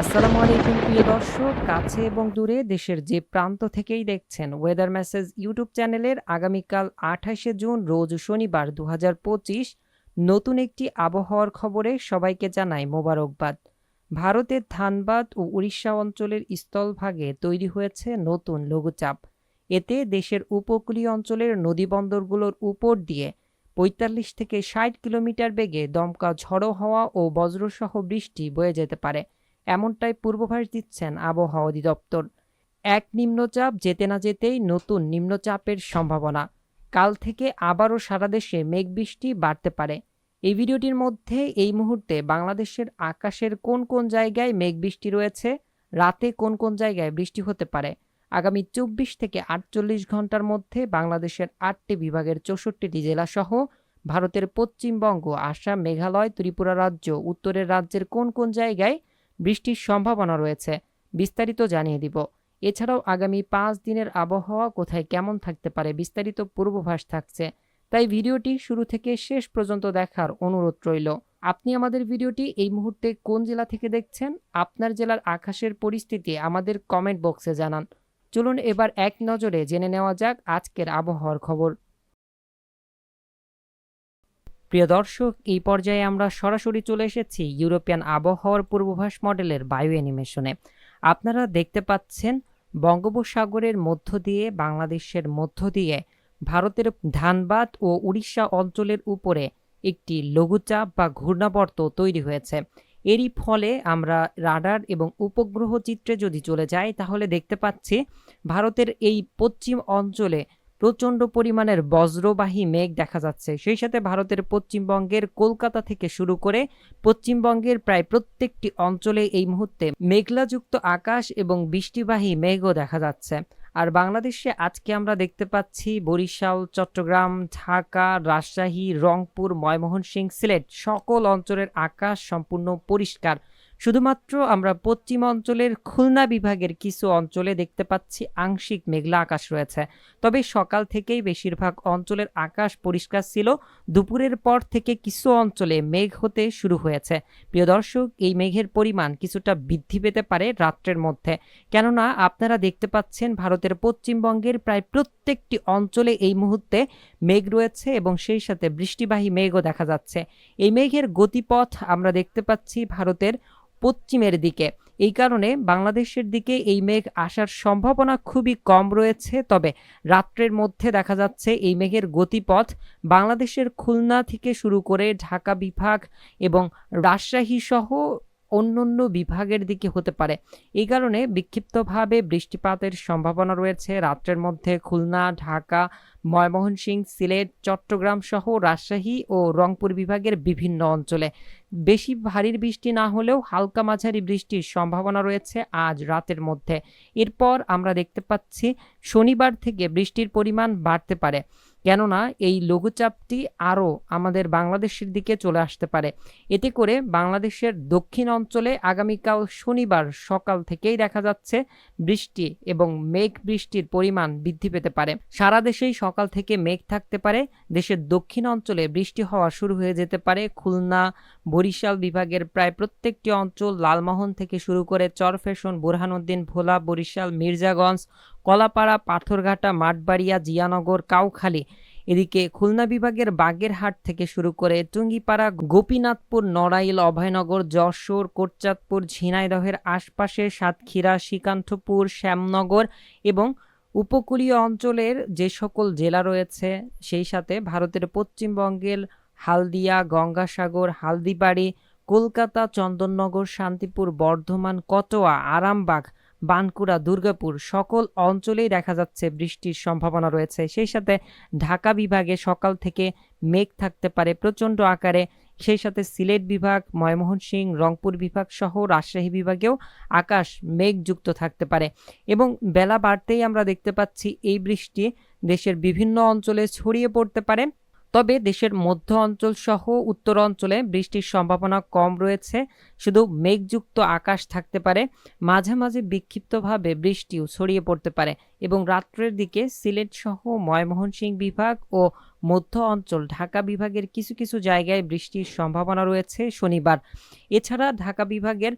আসসালামু আলাইকুম, প্রিয় দর্শক। কাছে এবং দূরে দেশের যে প্রান্ত থেকেই দেখছেন ওয়েদার মেসেজ ইউটিউব চ্যানেলের আগামীকাল আঠাশে জুন, রোজ শনিবার দু হাজার পঁচিশ, নতুন একটি আবহাওয়ার খবরে সবাইকে জানাই মোবারকবাদ। ভারতের ধানবাদ ও উড়িষ্যা অঞ্চলের স্থলভাগে তৈরি হয়েছে নতুন লঘুচাপ। এতে দেশের উপকূলীয় অঞ্চলের নদীবন্দরগুলোর উপর দিয়ে পঁয়তাল্লিশ থেকে ষাট কিলোমিটার বেগে দমকা ঝড়ো হওয়া ও বজ্রসহ বৃষ্টি বয়ে যেতে পারে। এমনটাই পূর্বাভাস দিচ্ছেন আবহাওয়া অধিদপ্তর। এক নিম্নচাপ যেতে না যেতেই নতুন নিম্নচাপের সম্ভাবনা। কাল থেকে আবারও সারা দেশে মেঘ বৃষ্টি বাড়তে পারে। এই ভিডিওটির মধ্যে এই মুহূর্তে বাংলাদেশের আকাশের কোন কোন জায়গায় মেঘ বৃষ্টি রয়েছে, রাতে কোন কোন জায়গায় বৃষ্টি হতে পারে, আগামী চব্বিশ থেকে আটচল্লিশ ঘণ্টার মধ্যে বাংলাদেশের আটটি বিভাগের চৌষট্টিটি জেলাসহ ভারতের পশ্চিমবঙ্গ, আসাম, মেঘালয়, ত্রিপুরা রাজ্য, উত্তরের রাজ্যের কোন কোন জায়গায় বৃষ্টির সম্ভাবনা রয়েছে। বিস্তারিত জানিয়ে দিব। এছাড়াও আগামী পাঁচ দিনের আবহাওয়া কোথায় কেমন থাকতে পারে বিস্তারিত পূর্বাভাস থাকছে। তাই ভিডিওটি শুরু থেকে শেষ পর্যন্ত দেখার অনুরোধ রইল। আপনি আমাদের ভিডিওটি এই মুহূর্তে কোন জেলা থেকে দেখছেন? আপনার জেলার আকাশের পরিস্থিতি আমাদের কমেন্ট বক্সে জানান। চলুন এবার এক নজরে জেনে নেওয়া যাক আজকের আবহাওয়ার খবর। প্রিয় দর্শক, এই পর্যায়ে আমরা সরাসরি চলে এসেছি ইউরোপিয়ান আবহাওয়ার পূর্বাভাস মডেলের বায়ু অ্যানিমেশনে। আপনারা দেখতে পাচ্ছেন, বঙ্গোপসাগরের মধ্য দিয়ে, বাংলাদেশের মধ্য দিয়ে, ভারতের ধানবাদ ও উড়িষ্যা অঞ্চলের উপরে একটি লঘুচাপ বা ঘূর্ণাবর্ত তৈরি হয়েছে। এরই ফলে আমরা রাডার এবং উপগ্রহ চিত্রে যদি চলে যাই, তাহলে দেখতে পাচ্ছি ভারতের এই পশ্চিম অঞ্চলে প্রচণ্ড পরিমাণের বজ্রবাহী মেঘ দেখা যাচ্ছে। সেই সাথে ভারতের পশ্চিমবঙ্গের কলকাতা থেকে শুরু করে পশ্চিমবঙ্গের প্রায় প্রত্যেকটি অঞ্চলে এই মুহূর্তে মেঘলাযুক্ত আকাশ এবং বৃষ্টিবাহী মেঘও দেখা যাচ্ছে। আর বাংলাদেশে আজকে আমরা দেখতে পাচ্ছি বরিশাল, চট্টগ্রাম, ঢাকা, রাজশাহী, রংপুর ময়মোহনসিংহ সিলেট সকল অঞ্চলের আকাশ সম্পূর্ণ পরিষ্কার। শুধুমাত্র আমরা পশ্চিম অঞ্চলের খুলনা বিভাগের কিছু অঞ্চলে দেখতে পাচ্ছি আংশিক মেঘলা আকাশ রয়েছে। তবে সকাল থেকেই বেশিরভাগ অঞ্চলের আকাশ পরিষ্কার ছিল। দুপুরের পর থেকে কিছু অঞ্চলে মেঘ হতে শুরু হয়েছে। প্রিয় দর্শক, এই মেঘের পরিমাণ কিছুটা বৃদ্ধি পেতে পারে রাত্রের মধ্যে। কেননা, আপনারা দেখতে পাচ্ছেন ভারতের পশ্চিমবঙ্গের প্রায় প্রত্যেকটি অঞ্চলে এই মুহূর্তে মেঘ রয়েছে এবং সেই সাথে বৃষ্টিবাহী মেঘও দেখা যাচ্ছে। এই মেঘের গতিপথ আমরা দেখতে পাচ্ছি ভারতের পশ্চিমের দিকে। এই কারণে বাংলাদেশের দিকে এই মেঘ আসার সম্ভাবনা খুবই কম রয়েছে। তবে রাত্রের মধ্যে দেখা যাচ্ছে এই মেঘের গতিপথ বাংলাদেশের খুলনা থেকে শুরু করে ঢাকা বিভাগ এবং রাজশাহী সহ অন্যান্য বিভাগের দিকে হতে পারে। এই কারণে বিক্ষিপ্তভাবে বৃষ্টিপাতের সম্ভাবনা রয়েছে। রাত্রের মধ্যে খুলনা, ঢাকা ময়মোহনসিংহ সিলেট, চট্টগ্রাম সহ রাজশাহী ও রংপুর বিভাগের বিভিন্ন অঞ্চলে বেশি ভারী বৃষ্টি না হলেও হালকা মাঝারি বৃষ্টির সম্ভাবনা রয়েছে আজ রাতের মধ্যে। এরপর আমরা দেখতে পাচ্ছি শনিবার থেকে বৃষ্টির পরিমাণ বাড়তে পারে। কেননা এই লঘুচাপটি আরও আমাদের বাংলাদেশের দিকে চলে আসতে পারে। এতে করে বাংলাদেশের দক্ষিণ অঞ্চলে আগামীকাল শনিবার সকাল থেকেই দেখা যাচ্ছে বৃষ্টি এবং মেঘ বৃষ্টির পরিমাণ বৃদ্ধি পেতে পারে। সারা দেশেই সকাল থেকে মেঘ থাকতে পারে, দেশের দক্ষিণ অঞ্চলে বৃষ্টি হওয়া শুরু হয়ে যেতে পারে। খুলনা বরিশাল বিভাগের প্রায় প্রত্যেকটি অঞ্চল লালমোহন থেকে শুরু করে চরফেশন, বুরহানুদ্দিন, ভোলা, বরিশাল, মির্জাগঞ্জ, কলাপাড়া, পাথরঘাটা, মাঠবাড়িয়া, জিয়ানগর, কাউখালী। এদিকে খুলনা বিভাগের বাগেরহাট থেকে শুরু করে টুঙ্গিপাড়া, গোপীনাথপুর, নড়াইল, অভয়নগর, যশোর, কোটচাঁদপুর, ঝিনাইদহের আশপাশে সাতক্ষীরা, শ্রীকান্তপুর, শ্যামনগর এবং উপকূলীয় অঞ্চলের যে সকল জেলা রয়েছে, সেই সাথে ভারতের পশ্চিমবঙ্গের হালদিয়া, গঙ্গাসাগর, হালদিবাড়ি, কলকাতা, চন্দননগর, শান্তিপুর, বর্ধমান, কটোয়া, আরামবাগ, বানকুড়া, দুর্গাপুর সকল অঞ্চলেই দেখা যাচ্ছে বৃষ্টির সম্ভাবনা রয়েছে। সেই সাথে ঢাকা বিভাগে সকাল থেকে মেঘ থাকতে পারে প্রচণ্ড আকারে। সেই সাথে সিলেট বিভাগ ময়মোহনসিংহ রংপুর বিভাগ সহ রাজশাহী বিভাগেও আকাশ মেঘযুক্ত থাকতে পারে এবং বেলা বাড়তেই আমরা দেখতে পাচ্ছি এই বৃষ্টি দেশের বিভিন্ন অঞ্চলে ছড়িয়ে পড়তে পারে। তবে দেশের মধ্য অঞ্চল সহ উত্তর অঞ্চলে বৃষ্টির সম্ভাবনা কম রয়েছে। শুধু মেঘযুক্ত আকাশ থাকতে পারে মাঝে মাঝে বিক্ষিপ্তভাবে বৃষ্টিও ছড়িয়ে পড়তে পারে এবং রাত্রের দিকে সিলেট সহ ময়মোহনসিংহ বিভাগ ও মধ্য অঞ্চল, ঢাকা বিভাগের কিছু কিছু জায়গায় বৃষ্টির সম্ভাবনা রয়েছে শনিবার। এছাড়া ঢাকা বিভাগের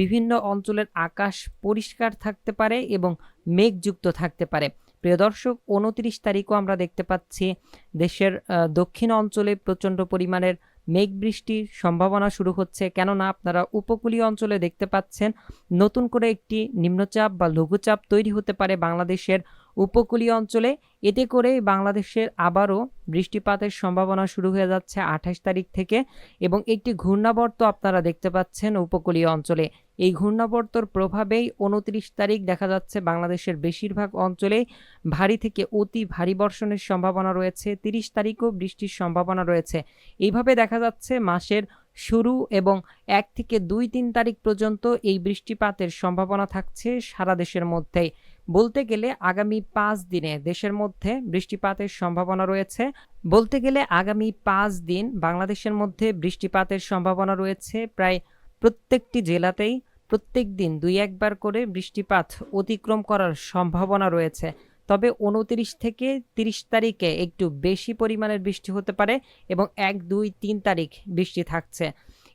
বিভিন্ন অঞ্চলের আকাশ পরিষ্কার থাকতে পারে এবং মেঘযুক্ত থাকতে পারে। প্রিয় দর্শক, উনত্রিশ তারিখও আমরা দেখতে পাচ্ছি দেশের দক্ষিণ অঞ্চলে প্রচণ্ড পরিমাণের মেঘ বৃষ্টির সম্ভাবনা শুরু হচ্ছে। কেননা আপনারা উপকূলীয় অঞ্চলে দেখতে পাচ্ছেন, নতুন করে একটি নিম্নচাপ বা লঘুচাপ তৈরি হতে পারে বাংলাদেশের উপকূলীয় অঞ্চলে। এতে করে বাংলাদেশের আবারও বৃষ্টিপাতের সম্ভাবনা শুরু হয়ে যাচ্ছে আঠাশ তারিখ থেকে এবং একটি ঘূর্ণাবর্ত আপনারা দেখতে পাচ্ছেন উপকূলীয় অঞ্চলে। এই ঘূর্ণাবর্তর প্রভাবেই উনত্রিশ তারিখ দেখা যাচ্ছে বাংলাদেশের বেশিরভাগ অঞ্চলে ভারী থেকে অতি ভারী বর্ষণের সম্ভাবনা রয়েছে। তিরিশ তারিখও বৃষ্টির সম্ভাবনা রয়েছে। এইভাবে দেখা যাচ্ছে মাসের শুরু এবং এক থেকে দুই তিন তারিখ পর্যন্ত এই বৃষ্টিপাতের সম্ভাবনা থাকছে সারা দেশের মধ্যেই। বলতে গেলে আগামী পাঁচ দিনে দেশের মধ্যে বৃষ্টিপাতের সম্ভাবনা রয়েছে। বলতে গেলে আগামী পাঁচ দিন বাংলাদেশের মধ্যে বৃষ্টিপাতের সম্ভাবনা রয়েছে প্রায় প্রত্যেকটি জেলাতেই। প্রত্যেক দিন দুই একবার করে বৃষ্টিপাত অতিক্রম করার সম্ভাবনা রয়েছে। তবে উনত্রিশ থেকে তিরিশ তারিখে একটু বেশি পরিমাণের বৃষ্টি হতে পারে এবং এক, দুই, তিন তারিখ বৃষ্টি থাকছে।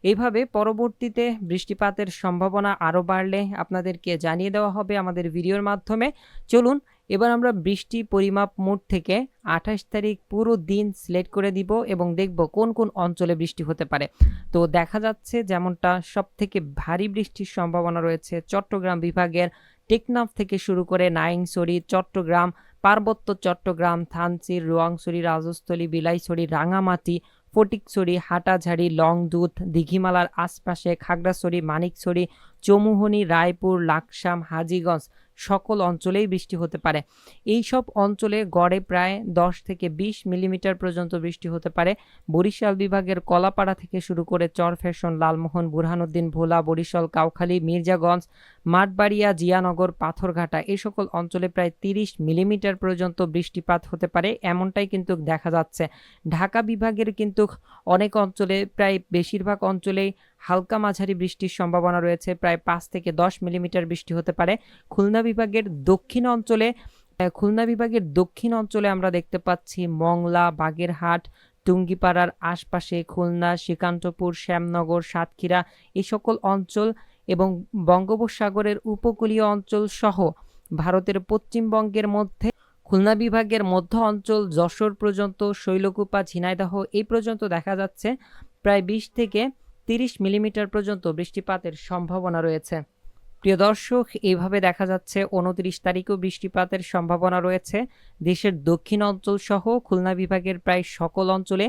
এইভাবে পরবর্তীতে বৃষ্টিপাতের সম্ভাবনা আরও বাড়লে আপনাদেরকে জানিয়ে দেওয়া হবে আমাদের ভিডিওর মাধ্যমে। চলুন, এবার আমরা বৃষ্টি পরিমাপ মোড থেকে আঠাশ তারিখ পুরো দিন সিলেক্ট করে দিব এবং দেখব কোন কোন অঞ্চলে বৃষ্টি হতে পারে। তো দেখা যাচ্ছে যেমনটা সব থেকে ভারী বৃষ্টির সম্ভাবনা রয়েছে চট্টগ্রাম বিভাগের টেকনাফ থেকে শুরু করে নাইংছড়ি চট্টগ্রাম পার্বত্য চট্টগ্রাম থানচির রোয়াংছড়ি, রাজস্থলী, বিলাইছড়ি, রাঙামাটি, ফটিকছড়ি, হাটাঝাড়ি, লংদুত, দিঘিমালার আশপাশে খাগড়াছড়ি, মানিকছড়ি, চমুহনি, রায়পুর, লাকসাম, হাজীগঞ্জ সকল অঞ্চলেই বৃষ্টি হতে পারে। এই সব অঞ্চলে গড়ে প্রায় দশ থেকে বিশ মিলিমিটার পর্যন্ত বৃষ্টি হতে পারে। বরিশাল বিভাগের কলাপাড়া থেকে শুরু করে চরফ্যাশন লালমোহন, বুরহানুদ্দিন, ভোলা, বরিশাল, কাউখালী, মির্জাগঞ্জ, মাঠবাড়িয়া, জিয়ানগর, পাথরঘাটা এই সকল অঞ্চলে প্রায় তিরিশ মিলিমিটার পর্যন্ত বৃষ্টিপাত হতে পারে এমনটাই কিন্তু দেখা যাচ্ছে। ঢাকা বিভাগের কিন্তু অনেক অঞ্চলে, প্রায় বেশিরভাগ অঞ্চলেই হালকা মাঝারি বৃষ্টির সম্ভাবনা রয়েছে। প্রায় পাঁচ থেকে দশ মিলিমিটার বৃষ্টি হতে পারে। খুলনা বিভাগের দক্ষিণ অঞ্চলে খুলনা বিভাগের দক্ষিণ অঞ্চলে আমরা দেখতে পাচ্ছি মংলা, বাগেরহাট, টুঙ্গিপাড়ার আশপাশে খুলনা, শ্রীকান্তপুর, শ্যামনগর, সাতক্ষীরা এই সকল অঞ্চল এবং বঙ্গোপসাগরের উপকূলীয় অঞ্চল সহ ভারতের পশ্চিমবঙ্গের মধ্যে, খুলনা বিভাগের মধ্য অঞ্চল, যশোর পর্যন্ত, শৈলকুপা, ঝিনাইদহ এই পর্যন্ত দেখা যাচ্ছে। প্রায় বিশ থেকে তিরিশ মিলিমিটার পর্যন্ত বৃষ্টিপাতের সম্ভাবনা রয়েছে। প্রিয় দর্শক এইভাবে দেখা যাচ্ছে উনত্রিশ তারিখেও বৃষ্টিপাতের সম্ভাবনা রয়েছে। দেশের দক্ষিণ অঞ্চল সহ খুলনা বিভাগের প্রায় সকল অঞ্চলে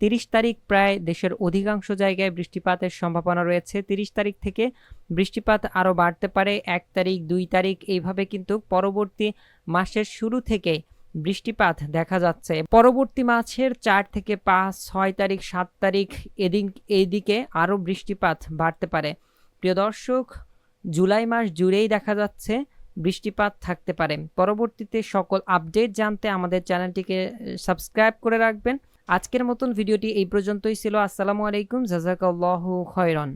তিরিশ তারিখ প্রায় দেশের অধিকাংশ জায়গায় বৃষ্টিপাতের সম্ভাবনা রয়েছে। তিরিশ তারিখ থেকে বৃষ্টিপাত আরও বাড়তে পারে। এক তারিখ, দুই তারিখ, এইভাবে কিন্তু পরবর্তী মাসের শুরু থেকে বৃষ্টিপাত দেখা যাচ্ছে। পরবর্তী মাসের চার থেকে পাঁচ, ছয় তারিখ, সাত তারিখ এদিন, এইদিকে আরও বৃষ্টিপাত বাড়তে পারে। প্রিয় দর্শক, জুলাই মাস জুড়েই দেখা যাচ্ছে বৃষ্টিপাত থাকতে পারে। পরবর্তীতে সকল আপডেট জানতে আমাদের চ্যানেলটিকে সাবস্ক্রাইব করে রাখবেন। আজকের মতন ভিডিওটি এই পর্যন্তই ছিল। আসসালামু আলাইকুম। জাজাকাল্লাহু খয়রন।